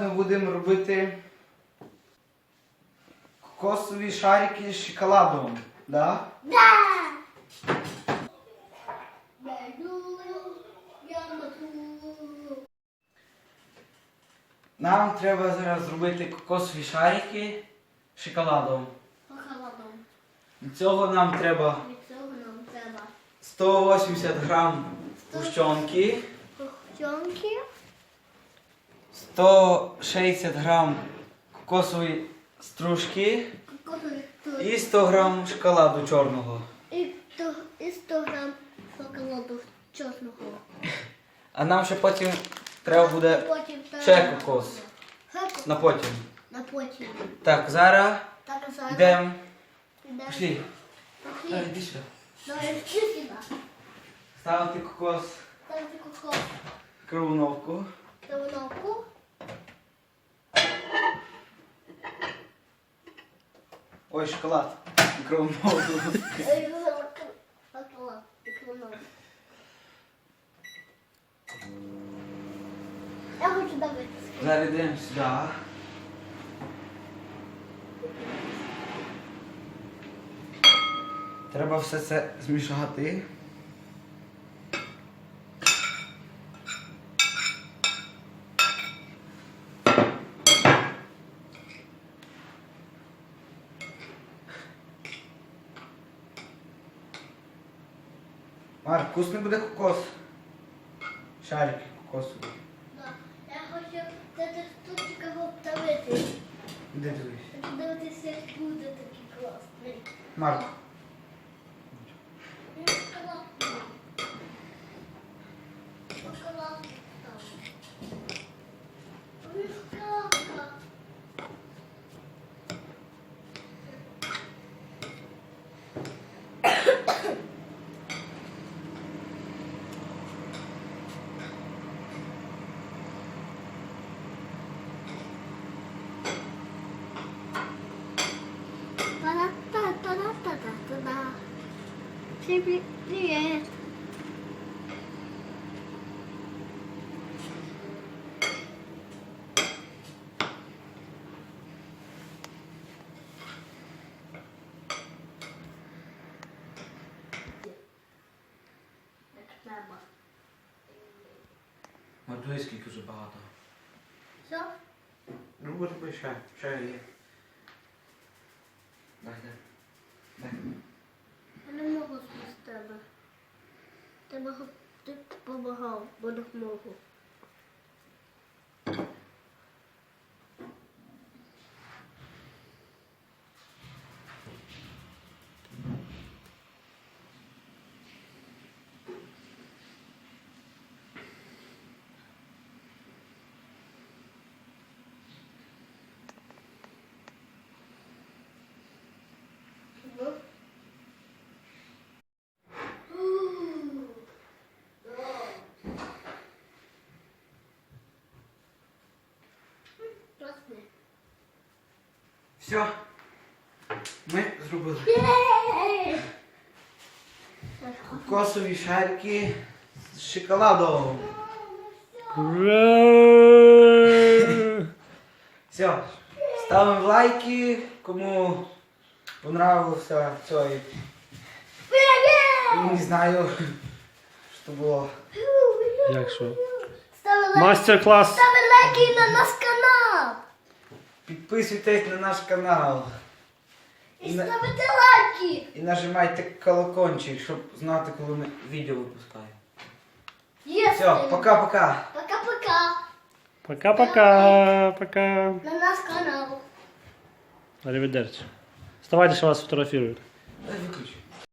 Ми будемо робити кокосові шарики з шоколадом. Да? Да! Нам треба зараз зробити кокосові шарики з шоколадом. Похолодом. Для цього нам треба Від цього нам треба 180 грам гущонки, кохтьонки, 160 грам кокосової стружки і 100 грам шоколаду чорного. І, 100 грам шоколаду чорного. А нам ще потім треба буде Потім ще кокос. На потім. На потім. Так, зараз йдемо. Пішли. Давай, Іди сюди. Давай, йди сюди. Ставити кокос Ставте кокос в кровоновку. на виновку. Ой, шоколад. Шоколад. Я хочу дивитися. Зараз йдемо сюди. Треба все це змішати. Марк, вкусний буде кокос. Шарики кокосові. Да. Я хочу це штучка обтавити. Де дивись? Дивитися, як буде такий класний. Марк. 这边那圆。Ma eh. tu eschi chiuso bada? So? Non vuoi c'è, c'è io. Dai, dai. Dai. Ти допомагав, бо не Все. Ми зробили кокосові шарики з шоколадом. Все. Ставимо лайки, кому понравився цей. Не знаю, що було. Як що? Стави лайки, Мастер-клас. стави лайки на наш канал. Підписуйтесь на наш канал. І на- ставите лайки. І нажимайте колокольчик, щоб знати, коли ми відео випускаємо. Все, пока-пока. Пока-пока. Пока-пока. Пока. На наш канал. Аривидерчи. Вставайте, що вас фотографируют. Дай виключи.